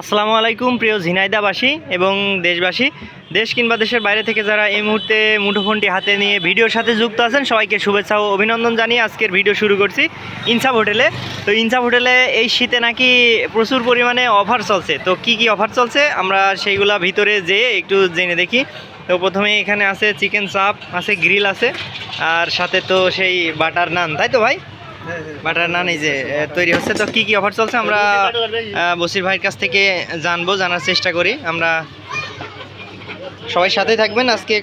আসসালামু আলাইকুম, প্রিয় ঝিনাইদাবাসী এবং দেশবাসী। দেশ কিংবা দেশের বাইরে থেকে যারা এই মুহূর্তে মুঠোফোনটি হাতে নিয়ে ভিডিওর সাথে যুক্ত আছেন, সবাইকে শুভেচ্ছা ও অভিনন্দন জানিয়ে আজকের ভিডিও শুরু করছি ইনসাফ হোটেলে। তো ইনসাফ হোটেলে এই শীতে নাকি প্রচুর পরিমাণে অফার চলছে। তো কি কি অফার চলছে? আমরা সেইগুলা ভিতরে যেয়ে একটু জেনে দেখি। তো প্রথমে এখানে আছে চিকেন চাপ, আছে গ্রিল আছে, আর সাথে তো সেই বাটার নান, তাই তো ভাই? বাটার নান এই যে তৈরি হচ্ছে। তো কি কি অফার চলছে আমরা বসির ভাইয়ের কাছ থেকে জানব জানার চেষ্টা করি। আমরা সবাই সাথে থাকবেন। আজকে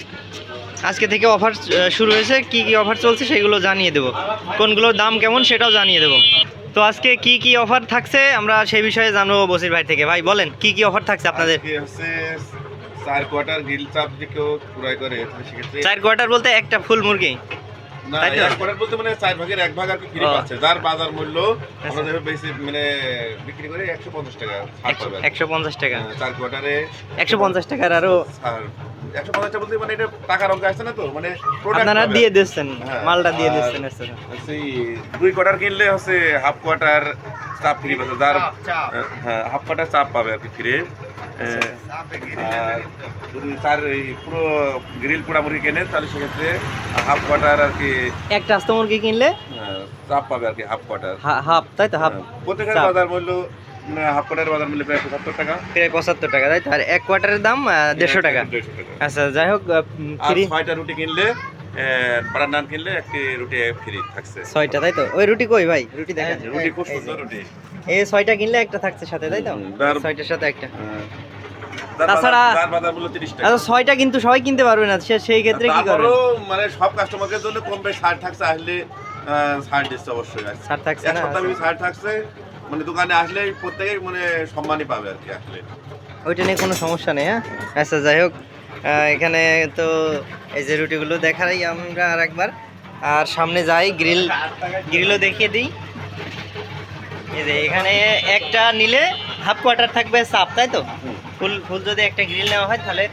আজকে থেকে অফার শুরু হয়েছে। কি কি অফার চলছে সেগুলো জানিয়ে দেবো। কোনগুলোর দাম কেমন সেটাও জানিয়ে দেবো। তো আজকে কি কি অফার থাকছে আমরা সেই বিষয়ে জানব বসির ভাই থেকে। ভাই বলেন কি কি অফার থাকছে আপনাদের? চার কোয়ার্টার গ্রিল চাপ যে কেউ ক্রয় করে। সেক্ষেত্রে চার কোয়ার্টার বলতে একটা ফুল মুরগি? তাই তো? এক বলতে মানে চার ভাগের এক ভাগ আর কি ফ্রি পাচ্ছে যার বাজার মূল্য আচ্ছা। আমরা যেভাবে বেশি মানে বিক্রি করে একশো পঞ্চাশ টাকা ছাড় পাবে আর কি। একশো পঞ্চাশ টাকা হ্যাঁ, চার কোয়ার্টারে একশো পঞ্চাশ টাকার আরও একশো বলতে মানে এটা টাকার অঙ্ক আসছে না তো মানে আপনারা দিয়ে দিচ্ছেন হ্যাঁ, মালটা দিয়ে দিচ্ছেন দুই কোয়ার্টার কিনলে হচ্ছে হাফ কোয়ার্টার চাপ ফ্রি পাচ্ছে যার হ্যাঁ হাফ কোয়ার্টার চাপ পাবে আর কি ফ্রি। আর যদি চার এই পুরো গ্রিল পোড়া মুরগি কেনে তাহলে সেক্ষেত্রে হাফ কোয়ার্টার আর কি একটা আস্ত মুরগি কিনলে? চাপ পাবে আর কি হাফ কোয়ার্টার হাফ তাই তো হাফ প্রত্যেকের চাপ। বাজার মূল্য হাফ কোয়ার্টার বাজার মূল্য প্রায় পঁচাত্তর টাকা। প্রায় পঁচাত্তর টাকা তাই তো? আর এক কোয়ার্টারের দাম দেড়শো টাকা। আচ্ছা যাই হোক ফ্রি। ছয়টা রুটি কিনলে বাটার নান কিনলে একটি রুটি ফ্রি থাকছে। ছয়টা তাই তো? ওই রুটি কই ভাই? রুটি দেখেন। রুটি খুব সুন্দর রুটি। এই ছয়টা কিনলে একটা থাকছে সাথে তাই তো? ছয়টার সাথে একটা। হ্যাঁ। তাছাড়া- বাজার- যার বাজার মূল্য 30 টাকা। আচ্ছা ছয়টা কিন্তু সবাই কিনতে পারবে না সেই ক্ষেত্রে কি করবে মানে সব কাস্টমারদের জন্য থাকছে আসলে দিচ্ছে অবশ্যই। থাকছে এক সপ্তাহ বেশি থাকছে মানে দোকানে আসলে প্রত্যেকেই মানে সম্মানই পাবে আর কি আসলে। ওইটা নিয়ে কোনো সমস্যা নেই হ্যাঁ? আচ্ছা যাই হোক। এখানে তো এই যে রুটিগুলো দেখাই আমরা আর একবার আর সামনে যাই, গ্রিল, গ্রিলও দেখিয়ে দিই। এই যে এখানে একটা নিলে হাফ কোয়ার্টার থাকবে চাপ তাই তো? ফুল ফুল যদি একটা গ্রিল নেওয়া হয় তাহলে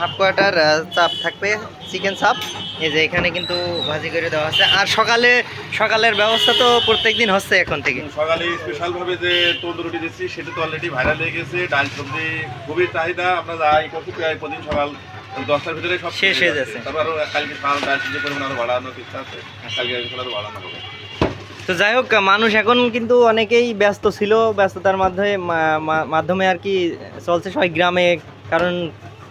হাফ কোয়ার্টার চাপ থাকবে চিকেন চাপ। এই যে এখানে কিন্তু ভাজি করে দেওয়া হচ্ছে আর সকালে সকালের ব্যবস্থা তো প্রত্যেক দিন হচ্ছে এখন থেকে। সকালে স্পেশাল ভাবে যে তন্দুর রুটি দিচ্ছি সেটা তো অলরেডি ভাইরাল হয়ে গেছে। ডাল সবজি খুবই চাহিদা। আমরা যাই করছি প্রায় প্রতিদিন সকাল দশটার ভিতরে সব শেষ হয়ে যাচ্ছে। তারপর কালকে সকাল ডাল সবজি পরিমাণ আরও বাড়ানোর ইচ্ছা আছে। কালকে আরও বাড়ানো হবে। তো যাই হোক, মানুষ এখন কিন্তু অনেকেই ব্যস্ত ছিল, ব্যস্ততার মাধ্যমে মাধ্যমে আর কি চলছে সবাই গ্রামে, কারণ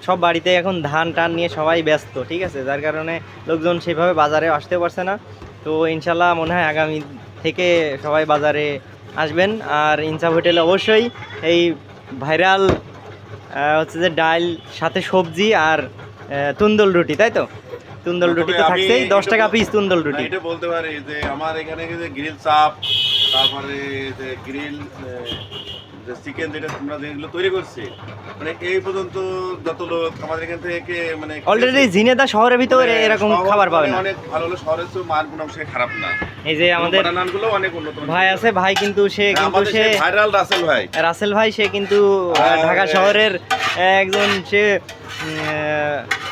সব বাড়িতে এখন ধান টান নিয়ে সবাই ব্যস্ত, ঠিক আছে? যার কারণে লোকজন সেভাবে বাজারে আসতে পারছে না। তো ইনশাল্লাহ মনে হয় আগামী থেকে সবাই বাজারে আসবেন। আর ইনসাফ হোটেলে অবশ্যই এই ভাইরাল হচ্ছে যে ডাল, সাথে সবজি আর তুন্দল রুটি, তাই তো? তুন্দল রুটি তো থাকছেই দশ টাকা পিস তুন্দল রুটি। এটা বলতে পারি যে আমার এখানে যে গ্রিল সাপ তারপরে যে গ্রিল যে চিকেন যেটা তোমরা যেগুলো তৈরি করছি মানে এই পর্যন্ত যত লোক আমাদের এখান থেকে মানে অলরেডি ঝিনেদা শহরের ভিতরে মানে এরকম খাবার পাবে না। অনেক ভালো হলো শহরের চেয়েও মান খারাপ না। এই যে আমাদের নানগুলো অনেক উন্নত ভাই আছে ভাই কিন্তু সে হ্যাঁ, কিন্তু সে ভাইরাল রাসেল ভাই। রাসেল ভাই সে কিন্তু ঢাকা শহরের আহ, একজন সে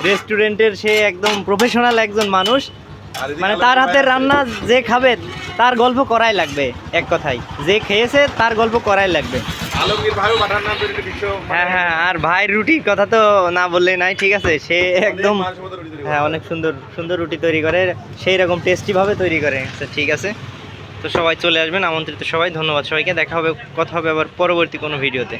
রেস্টুরেন্টের সে একদম প্রফেশনাল একজন মানুষ। মানে তার হাতের রান্না যে খাবে তার গল্প করাই লাগবে এক কথায় যে খেয়েছে তার গল্প করাই লাগবে। হ্যাঁ হ্যাঁ আর ভাই রুটির কথা তো না বললেই নাই ঠিক আছে। সে একদম। হ্যাঁ অনেক সুন্দর সুন্দর রুটি তৈরি করে সেই রকম টেস্টিভাবে তৈরি করে। আচ্ছা ঠিক আছে। তো সবাই চলে আসবেন আমন্ত্রিত সবাই ধন্যবাদ সবাইকে। দেখা হবে কথা হবে আবার পরবর্তী কোনো ভিডিওতে।